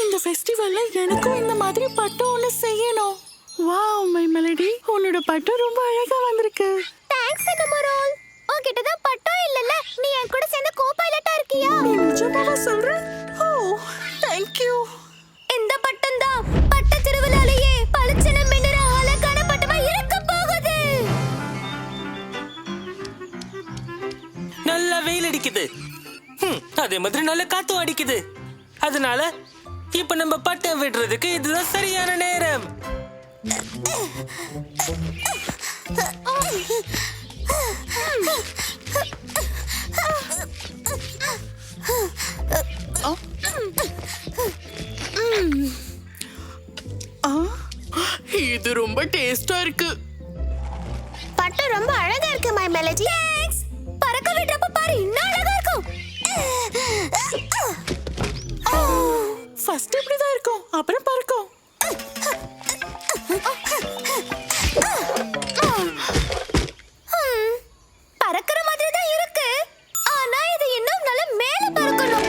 இந்த ஃபெஸ்டிவல்ல எனக்கும் இந்த மாதிரி பட்டம் ஒண்ணு செய்யணும். வாவ் மை மெலடி உன்னோட பட்டம் ரொம்ப அழகா வந்திருக்கு. தேங்க்ஸ் என்னமரோல் உன்கிட்ட தான் பட்டம் இல்லல்ல நீ என் கூட சேர்ந்து கோ பைலட்டா இருக்கியா? நீ நிஜமாவா சொல்ற? ஓ தேங்க் யூ அடிக்குது. ஹம், அதே மாதிரி நல்ல காத்தும் அடிக்குது. அதனால இப்ப நம்ம பட்டம் விடுறதுக்கு இதுதான் சரியான நேரம். இது ரொம்ப டேஸ்டா இருக்கு. பட்டம் ரொம்ப அழகா இருக்கு மை மெலடி ஃபர்ஸ்ட் இப்படி தான் இருக்கும். அப்புறம் பறக்கும் ஹம், பறக்கிற மாதிரி தான் இருக்கு. ஆனா இது இன்னும் நல்ல மேல பறக்கணும்.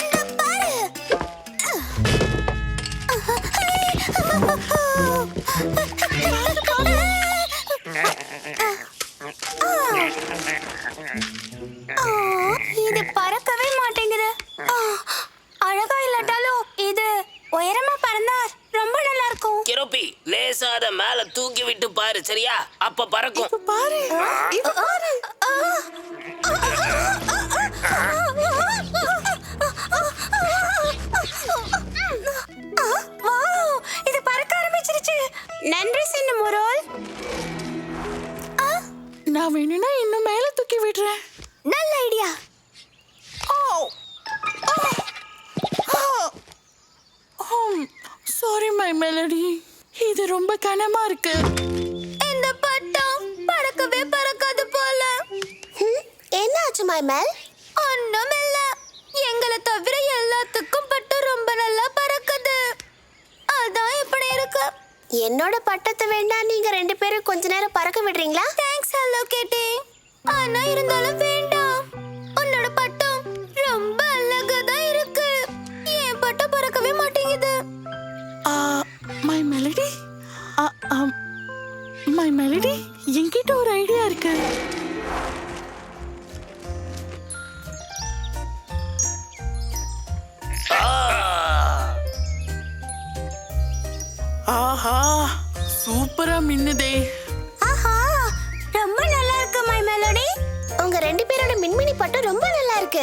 இது பாரு. இது பறக்கவே மாட்டேங்குது ஆ, அழகா இல்லாட்டாலும் இது உயரமா பறந்தா ரொம்ப நல்லா இருக்கும் கிரோப்பி லேசா அத மேல தூக்கி விட்டு பாரு சரியா? அப்ப பறக்கும். இப்ப பாரு. இது பறக்க ஆரம்பிச்சிருச்சு. நன்றி சின்ன முரோல் நான் வேணும்னா இன்னும் மேல தூக்கி விடுறேன். நல்ல ஐடியா. சாரி மை மெலடி கனமா இருக்கு. இந்த பட்டம் பறக்கவே பறக்காது போல. என்னாச்சு மை மேல் ஒண்ணும் இல்ல எங்களை தவிர எல்லாத்துக்கும் பட்டம் ரொம்ப நல்லா பறக்குது. அதான் இப்படி இருக்கு. என்னோட பட்டத்தை வேணா நீங்க ரெண்டு பேரும் கொஞ்ச நேரம் பறக்க விடுறீங்களா? தேங்க்ஸ் ஹலோ கேட்டி ஆனா இருந்தாலும் வேண்டாம் மை மெலடி என்கிட்ட ஒரு ஐடியா இருக்கு. ஆஹா சூப்பரா மின்னுதே. ஆஹா ரொம்ப நல்லா இருக்கு மை மெலடி உங்க ரெண்டு பேரோட மின்மினி பட்டம் ரொம்ப நல்லா இருக்கு.